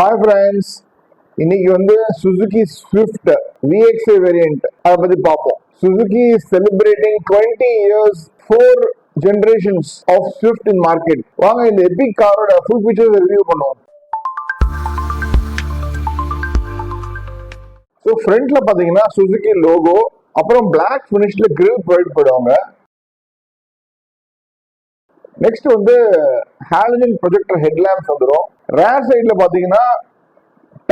Hi friends இன்னைக்கு வந்து Suzuki Swift VXi variant அதை பத்தி பார்ப்போம். Suzuki celebrating twenty years four generations of Swift in market வாங்க இந்த எபிக் காரோட ஃபுல் ஃபீச்சர்ஸ் ரிவ்யூ பண்ணுவோம். ஸோ ஃப்ரண்ட்ல பாத்தீங்கன்னா சுசுகி லோகோ அப்புறம் பிளாக் ஃபினிஷ்ல கிரில் ப்ரொவைட் பண்ணுவாங்க நெக்ஸ்ட் வந்து ஹாலஜன் ப்ரொஜெக்டர் ஹெட்லேம்ப்ஸ் வந்துடும் ரேர் சைடில் பார்த்தீங்கன்னா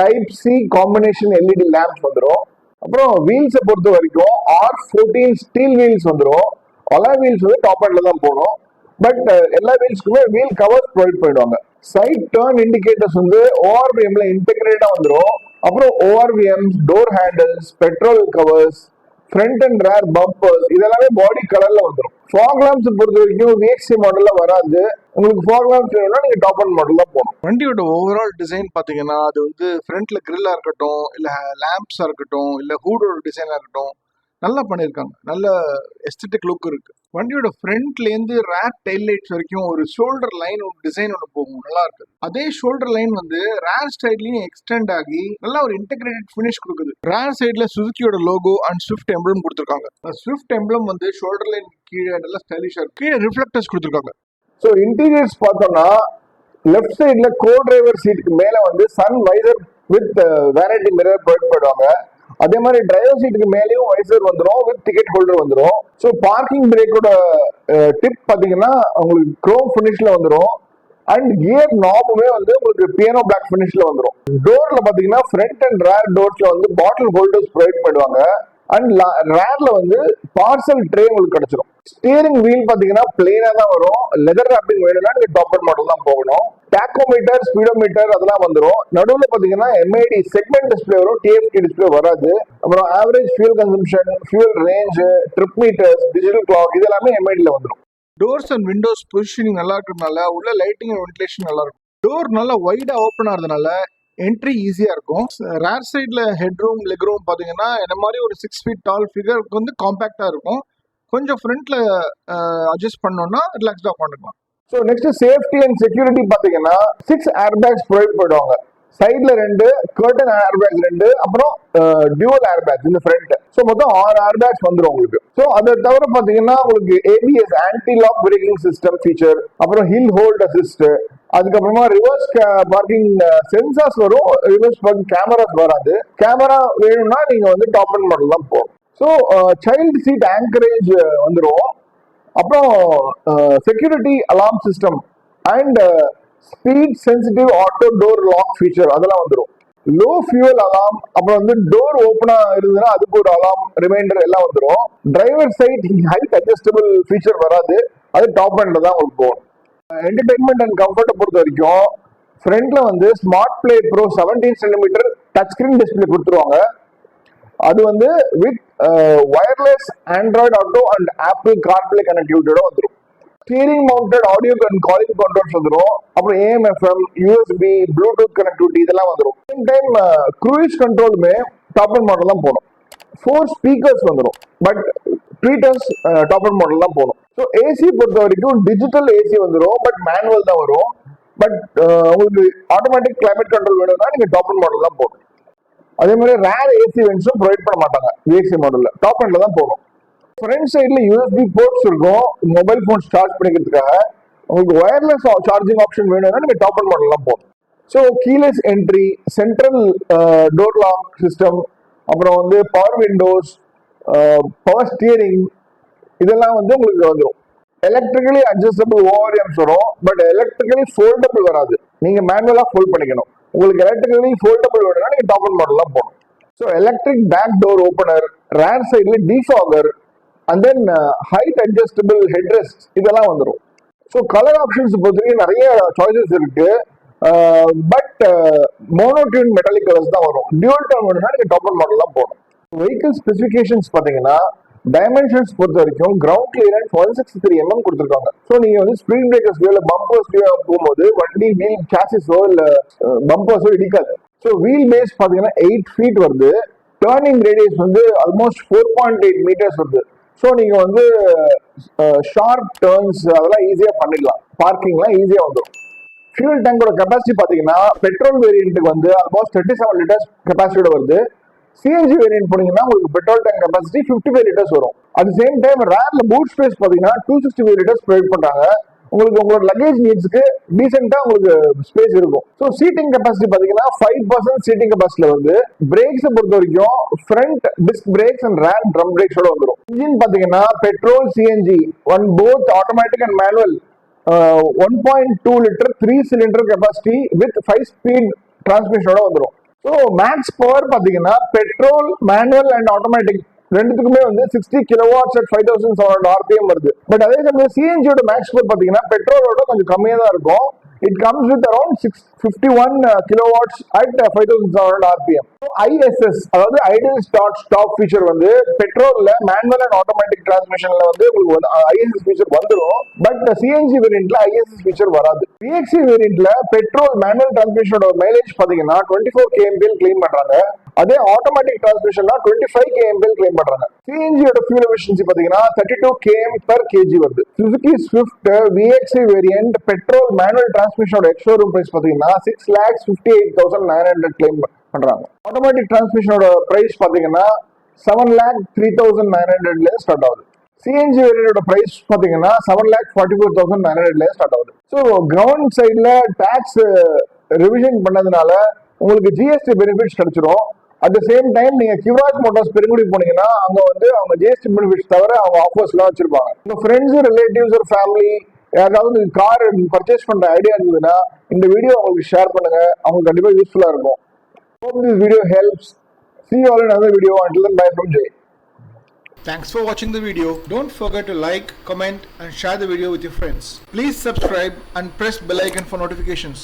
type C combination LED lamps வந்துடும் அப்புறம் வீல்ஸை பொறுத்த வரைக்கும் ஆர் ஃபோர்டீன் ஸ்டீல் வீல்ஸ் வந்துடும் அலா வீல்ஸ் வந்து டாப் ஹேண்ட்ல தான் போகணும். பட் எல்லா வீல்ஸ்க்குமே வீல் கவர்ஸ் ப்ரொவைட் பண்ணிடுவாங்க. சைட் டேர்ன் இண்டிகேட்டர்ஸ் வந்து ஓஆர்பிஎம்ல இன்டெகிரேட்டா வந்துடும் அப்புறம் ORVM door handles petrol covers front and rear bumpers இதெல்லாமே பாடி கலர்ல வந்துடும் ஃபாக் பொறுத்த வரைக்கும் விஎக்சி மாடல்ல வராது. உங்களுக்கு ஃபாக் வேணும்னா நீங்க டாப் அண்ட் மாடல்ல போகணும் வண்டியோட ஓவரால் டிசைன் பாத்தீங்கன்னா அது வந்து ஃப்ரண்ட்ல கிரில்லா இருக்கட்டும் இல்லை லேம்ப்ஸா இருக்கட்டும் இல்லை ஹூடோட டிசைனா இருக்கட்டும் நல்லா பண்ணியிருக்காங்க. நல்ல எஸ்தட்டிக் லுக் இருக்கு. வண்டியோட ஃப்ரண்ட்லேருந்து ரேர் டெயில் லைட்ஸ் வரைக்கும் ஒரு ஷோல்டர் லைன் ஒரு டிசைன் ஒன்று போகும். நல்லா இருக்கு. அதே ஷோல்டர் லைன் வந்து ரேர் ஸ்டைட்லையும் எக்ஸ்டெண்ட் ஆகி நல்லா ஒரு இன்டெகிரேட்டட் ஃபினிஷ் கொடுக்குது. ரேர் சைடில் சுசுக்கியோட லோகோ அண்ட் ஸ்விஃப்ட் எம்ப்ளம் கொடுத்துருக்காங்க. ஸ்விஃப்ட் எம்ப்ளம் வந்து ஷோல்டர் லைன் கீழே நல்லா ஸ்டைலிஷாக இருக்கு. கீழே ரிஃப்ளெக்டர்ஸ் கொடுத்துருக்காங்க. ஸோ இன்டீரியர்ஸ் பார்த்தோம்னா லெஃப்ட் சைடில் கோ டிரைவர் சீட்டுக்கு மேலே வந்து sun visor with vanity mirror provide பண்ணுவாங்க அதே மாதிரி டிரைவர் சீட்டுக்கு மேலேயும் வைசர் வந்துடும் வித் டிக்கெட் ஹோல்டர் வந்துடும் ஸோ பார்க்கிங் பிரேக்கோட டிப் பார்த்தீங்கன்னா உங்களுக்கு க்ரோம் ஃபினிஷ்ல வந்துடும் அண்ட் கியர் நாபுமே வந்து உங்களுக்கு பியானோ பிளாக் ஃபினிஷ்ல வந்துடும் டோர்ல பாத்தீங்கன்னா ஃப்ரண்ட் அண்ட் ரேர் டோர்ஸ்ல வந்து பாட்டில் ஹோல்டர்ஸ் ப்ரொவைட் பண்ணுவாங்க. அண்ட் ரேர்ல வந்து பார்சல் ட்ரே உங்களுக்கு கிடைச்சிடும் ஸ்டீரிங் வீல் பாத்தீங்கன்னா பிளேனா தான் வரும். லெதர் ரேப்பிங் வேணும்னா நீங்க டாப்பர் மாடல் தான் போகணும். டேக்கோமீட்டர் ஸ்பீடோமீட்டர் அதெல்லாம் வந்துடும் நடுவில் பாத்தீங்கன்னா எம்ஐடி செக்மெண்ட் டிஸ்பிளே வரும். டிஎஃப்டி டிஸ்பிளே வராது. அப்புறம் average fuel consumption fuel range trip meters digital clock இது எல்லாமே எம்ஐடியில் வந்துடும் டோர்ஸ் அண்ட் விண்டோஸ் பொசிஷனிங் நல்லா இருக்கிறதுனால உள்ள லைட்டிங் அண்ட் வென்டிலேஷன் நல்லா இருக்கும். டோர் நல்லா ஒய்டா ஓப்பன் ஆகிறதுனால என்ட்ரி ஈஸியாக இருக்கும். ரேர் சைடில் ஹெட் ரூம் லெக் ரூம் பார்த்தீங்கன்னா என்ன மாதிரி ஒரு சிக்ஸ் ஃபீட் டால் ஃபிகருக்கு வந்து காம்பேக்டாக இருக்கும். கொஞ்சம் ஃப்ரண்ட்ல அட்ஜஸ்ட் பண்ணோம்னா ரிலாக்ஸ்டாக உட்காந்துக்கலாம். So next safety and security பார்த்தீங்கன்னா சிக்ஸ் ஏர் பேக்ஸ் ப்ரொவைட் பண்ணுவாங்க சைட்ல ரெண்டு கர்டன் ஏர் பேக் ரெண்டு அப்புறம் டியூவல் ஏர் பேக் இந்த ஃப்ரண்ட் ஸோ மொத்தம் ஆறு ஏர் பேக்ஸ் வந்துடும் உங்களுக்கு. ஸோ அதை தவிர பார்த்தீங்கன்னா உங்களுக்கு ABS anti lock braking system feature அப்புறம் ஹில் ஹோல்ட் அசிஸ்ட் அதுக்கப்புறமா ரிவர்ஸ் பார்க்கிங் சென்சார்ஸ் வரும். ரிவர்ஸ் பார்க்கிங் கேமராஸ் வராது. கேமரா வேணும்னா நீங்க வந்து டாப் அண்ட் மாடல் தான் போகும் ஸோ சைல்டு சீட் ஆங்கரேஜ் வந்துடும் அப்புறம் security alarm system and speed sensitive auto door lock feature அதெல்லாம் வந்துடும் லோ ஃபியூவல் அலாம் அப்புறம் வந்து டோர் ஓப்பனா இருந்ததுன்னா அதுக்கு ஒரு அலாம் ரிமைண்டர் எல்லாம் வந்துடும் driver side height adjustable feature வராது. அது டாப் ஹேண்ட்ல தான் உங்களுக்கு போகணும். என்டர்டைன்மெண்ட் அண்ட் கம்ஃபர்ட்டை பொறுத்த வரைக்கும் ஃப்ரண்ட்ல வந்து smart play pro seventeen centimetre touch screen display கொடுத்துருவாங்க. அது வந்து with wireless Android Auto and Apple CarPlay கனெக்டிவிட்டியோட வந்துடும் steering mounted audio and calling controls வந்துடும் அப்புறம் AM FM USB Bluetooth connectivity இதெல்லாம் வந்துடும் சேம் டைம் க்ரூயிஸ் கண்ட்ரோலுமே டாப் அண்ட் மாடல் தான் போகணும். ஃபோர் ஸ்பீக்கர்ஸ் வந்துடும் but tweeters top end model தான் போகணும். ஸோ ஏசி பொறுத்த வரைக்கும் டிஜிட்டல் ஏசி வந்துடும் பட் மேனுவல் தான் வரும். பட் uh, உங்களுக்கு ஆட்டோமேட்டிக் கிளைமேட் கண்ட்ரோல் வேணும்னா நீங்கள் டாப் அண்ட் மாடல் தான் போகணும். அதே மாதிரி ரேர் ஏசி வென்ஸும் ப்ரொவைட் பண்ண மாட்டாங்க விஎக்சி மாடலில் டாப் எண்ட்ல தான் போகணும். ஃப்ரண்ட் சைடில் யூஎஸ்பி போர்ட்ஸ் இருக்கும் மொபைல் ஃபோன் சார்ஜ் பண்ணிக்கிறதுக்காக. உங்களுக்கு ஒயர்லெஸ் சார்ஜிங் ஆப்ஷன் வேணும்னா நீங்கள் டாப் அண்ட் மாடல்லாம் போகணும். So keyless entry central door lock system அப்புறம் வந்து பவர் விண்டோஸ் பவர் ஸ்டியரிங் இதெல்லாம் வந்து உங்களுக்கு வந்துடும் எலக்ட்ரிக்கலி அட்ஜஸ்டபிள் ஓவர்எம்ஸ் வரும் பட் எலக்ட்ரிக்கலி ஃபோல்டபிள் வராது. நீங்கள் மேனுவலாக ஃபோல்ட் பண்ணிக்கணும். உங்களுக்கு எலக்ட்ரிக்கலி ஃபோல்டபிள் வேணும்னா நீங்கள் டாப் அண்ட் போகணும் so electric back door opener rear சைடில் defogger and then height adjustable headrest இதெல்லாம் வந்துடும் ஸோ கலர் ஆப்ஷன்ஸ் பொறுத்தவரைக்கும் நிறைய சாய்ஸஸ் இருக்கு. பட் மோனோடியூன் மெட்டாலிக் கலர்ஸ் தான் வரும். டியூல் டோன் வேணும்னா நீங்கள் டாப் அண்ட் போகணும் வெஹிக்கிள் ஸ்பெசிஃபிகேஷன்ஸ் பார்த்தீங்கன்னா டைமென்ஷன்ஸ் பொறுத்த வரைக்கும் ground clearance one sixty three MM கொடுத்துருக்காங்க. ஸோ நீங்கள் வந்து ஸ்பீட் பிரேக்கர்ஸ்லயோ இல்லை பம்பர்ஸ்லயோ போகும்போது வண்டி வீல் சாசிஸோ இல்லை பம்பர்ஸோ இடிக்காது. ஸோ வீல் பேஸ் பார்த்தீங்கன்னா எயிட் ஃபீட் வருது. டேர்னிங் ரேடியஸ் வந்து almost four point eight metres வருது. ஸோ நீங்கள் வந்து ஷார்ப் டேர்ன்ஸ் அதெல்லாம் ஈஸியாக பண்ணிடலாம். பார்க்கிங்லாம் ஈஸியாக வந்துடும் ஃபியூல் டேங்கோட கெப்பாசிட்டி பார்த்தீங்கன்னா பெட்ரோல் வேரியண்ட்டுக்கு வந்து ஆல்மோஸ்ட் தேர்ட்டி செவன் லிட்டர்ஸ் கெப்பாசிட்டியோட வருது. சிஎன்ஜி வேரியன்ட் போனீங்கன்னா உங்களுக்கு petrol tank capacity fifty five litres வரும். அட் சேம் டைம் ரேர்ல பூட் ஸ்பேஸ் பார்த்தீங்கன்னா two sixty five litres provide பண்றாங்க. உங்களுக்கு உங்களோட லக்கேஜ் நீட்ஸ்க்கு டீசெண்டா உங்களுக்கு ஸ்பேஸ் இருக்கும். ஸோ சீட்டிங் கெப்பாசிட்டி பாத்தீங்கன்னா ஃபைவ் பர்சன்ட் சீட்டிங் கெப்பாசிட்டில வந்து பிரேக்ஸ் பொறுத்த வரைக்கும் front disc brakes and rear drum பிரேக்ஸோட வந்துடும் இன்ஜின் பாத்தீங்கன்னா petrol CNG one both automatic and manual one point two litre three cylinder capacity with five speed டிரான்ஸ்மிஷனோட வந்துடும் so max power பார்த்தீங்கன்னா petrol manual and automatic ரெண்டுத்துக்குமே வந்து sixty kilowatts at five thousand seven RPM வருது. But அதே சமயம் சிஎன்ஜியோட maths power பார்த்தீங்கன்னா பெட்ரோலோட கொஞ்சம் கம்மியாக தான் இருக்கும். It comes with around six fifty one kilowatts at five thousand seven RPM ISS அதாவது ஐடியல் ஸ்டார்ட் ஸ்டாப் ஃபீச்சர் வந்து பெட்ரோல்ல மேனுவல் அண்ட் ஆட்டோமேட்டிக் டிரான்ஸ்மிஷன்ல வந்து உங்களுக்கு வந்து ஐஎஸ்எஸ் ஃபீச்சர் வந்துடும் பட் சிஎன்ஜி வேரியன்ட்ல ஐஎஸ்எஸ் ஃபீச்சர் வராது. பிஎக்சி வேரியன்ட்ல பெட்ரோல் மேனுவல் டிரான்ஸ்மிஷனோட மைலேஜ் பாத்தீங்கன்னா டுவெண்ட்டி ஃபோர் கேஎம்பிஎல் கிளைம் பண்றாங்க. அதே ஆட்டோமேட்டிக் டிரான்ஸ்மிஷன்னா டுவெண்ட்டி ஃபைவ் கேஎம்பிஎல் கிளைம் பண்றாங்க. சிஎன்ஜியோட ஃபியூல் எஃபிஷியன்சி பாத்தீங்கன்னா thirty two KM per KG வருது. Suzuki Swift VXI variant petrol manual டிரான்ஸ்மிஷனோட ex showroom price பாத்தீங்கன்னா six lakhs fifty eight thousand nine hundred claim பண்றாங்க. Automatic டிரான்ஸ்மிஷனோட பிரைஸ் பாத்தீங்கன்னா seven lakh three thousand nine ஹண்ட்ரட்ல start ஆகுது. CNG வேரியனோட price பாத்தீங்கன்னா seven lakh forty four thousand nine ஹண்ட்ரட்ல start ஆகுது. ஸோ கிரவுண்ட் சைடில் டேக்ஸ் ரிவிஷன் பண்ணதுனால உங்களுக்கு ஜிஎஸ்டி பெனிஃபிட்ஸ் கிடைச்சிரும். அட் த சேம் டைம் நீங்க கிவ்ராஜ் மோட்டார்ஸ் பெருங்குடி போனீங்கன்னா அங்க வந்து அவங்க ஜிஎஸ்டி பெனிஃபிட்ஸ் தவிர அவங்க ஆஃபர்ஸ் எல்லாம் வச்சிருப்பாங்க உங்க ஃப்ரெண்ட்ஸ் ரிலேட்டிவ்ஸ் ஃபேமிலி யாராவது கார் பர்ச்சேஸ் பண்ற ஐடியா இருந்ததுன்னா இந்த வீடியோ அவங்களுக்கு ஷேர் பண்ணுங்க அவங்க கண்டிப்பா யூஸ்ஃபுல்லா இருக்கும் hope this video helps see all all in another video until then bye from jay thanks for watching the video don't forget to like comment and share the video with your friends please subscribe and press bell icon for notifications